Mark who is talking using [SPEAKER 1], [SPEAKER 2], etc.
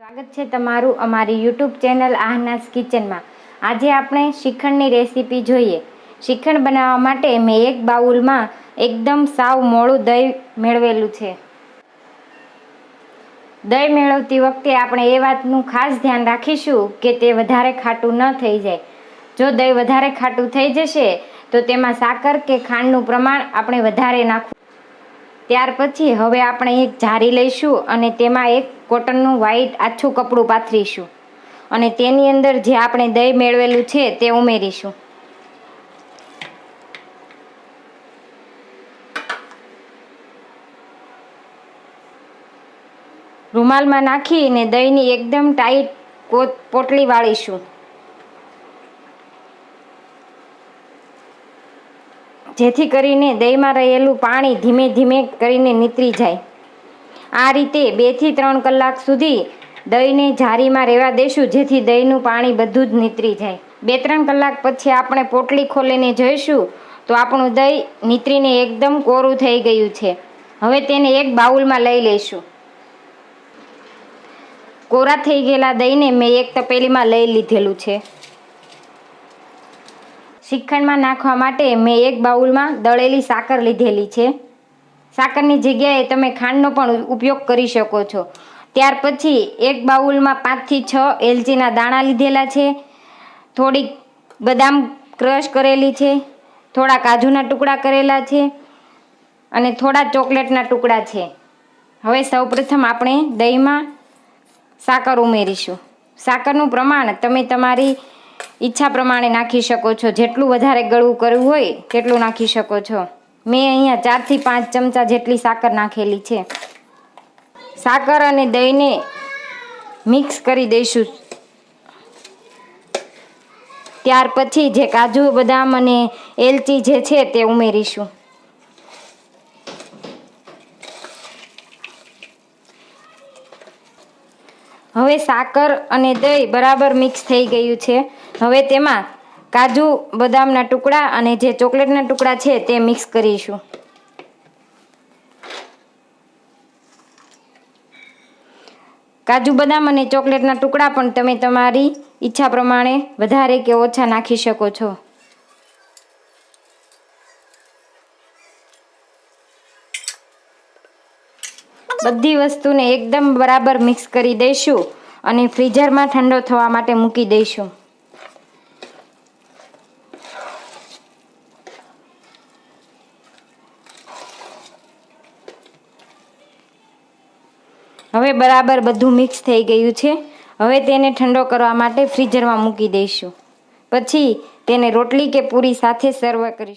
[SPEAKER 1] સ્વાગત છે તમારું અમારી યુટ્યુબ ચેનલ આહનાસ કિચનમાં. આજે આપણે શ્રીખંડની રેસીપી જોઈએ. શ્રીખંડ બનાવવા માટે મેં એક બાઉલમાં એકદમ સાવ મોળું દહીં મેળવેલું છે. દહીં મેળવતી વખતે આપણે એ વાતનું ખાસ ધ્યાન રાખીશું કે તે વધારે ખાટું ન થઈ જાય. જો દહીં વધારે ખાટું થઈ જશે, તો તેમાં સાકર કે ખાંડનું પ્રમાણ આપણે વધારે નાખવું. ત્યાર પછી હવે આપણે એક જારી લઈશું અને તેમાં એક કોટનનું વ્હાઈટ આછું કપડું પાથરીશું અને તેની અંદર જે આપણે દહીં મેળવેલું છે તે ઉમેરીશું. રૂમાલમાં નાખીને દહીંની એકદમ ટાઈટ પોટલી વાળીશું. જેથી કરીને દહીંમાં રહેલું પાણી ધીમે ધીમે કરીને નીતરી જાય. આ રીતે બેથી ત્રણ કલાક સુધી દહીંને જારીમાં રહેવા દેશું, જેથી દહીંનું પાણી બધું જ નીતરી જાય. બે ત્રણ કલાક પછી આપણે પોટલી ખોલીને જોઈશું, તો આપણું દહીં નીતરીને એકદમ કોરું થઈ ગયું છે. હવે તેને એક બાઉલમાં લઈ લઈશું. કોરા થઈ ગયેલા દહીંને મેં એક તપેલીમાં લઈ લીધેલું છે. શ્રીખંડમાં નાખવા માટે મેં એક બાઉલમાં દળેલી સાકર લીધેલી છે. સાકરની જગ્યાએ તમે ખાંડનો પણ ઉપયોગ કરી શકો છો. ત્યાર પછી એક બાઉલમાં પાંચથી છ એલચીના દાણા લીધેલા છે. થોડીક બદામ ક્રશ કરેલી છે. થોડા કાજુના ટુકડા કરેલા છે અને થોડા ચોકલેટના ટુકડા છે. હવે સૌપ્રથમ આપણે દહીંમાં સાકર ઉમેરીશું. સાકરનું પ્રમાણ તમે તમારી ઈચ્છા પ્રમાણે નાખી શકો છો. જેટલું વધારે ગળવું કરવું હોય, તેટલું નાખી શકો છો. મેં અહીંયા ચારથી પાંચ ચમચા જેટલી સાકર નાખેલી છે. સાકર અને દહીંને મિક્સ કરી દઈશું. ત્યાર પછી જે કાજુ, બદામ અને એલચી જે છે તે ઉમેરીશું. હવે સાકર અને દહીં બરાબર મિક્સ થઈ ગયું છે. હવે તેમાં કાજુ, બદામના ટુકડા અને જે ચોકલેટના ટુકડા છે તે મિક્સ કરીશું. કાજુ, બદામ અને ચોકલેટના ટુકડા પણ તમે તમારી ઈચ્છા પ્રમાણે વધારે કે ઓછા નાખી શકો છો. બધી વસ્તુને એકદમ બરાબર મિક્સ કરી દઈશું અને ફ્રીઝરમાં ઠંડો થવા માટે મૂકી દઈશું. હવે બરાબર બધું મિક્સ થઈ ગયું છે. હવે તેને ઠંડો કરવા માટે ફ્રીઝરમાં મૂકી દઈશું. પછી તેને રોટલી કે પૂરી સાથે સર્વ કરીશું.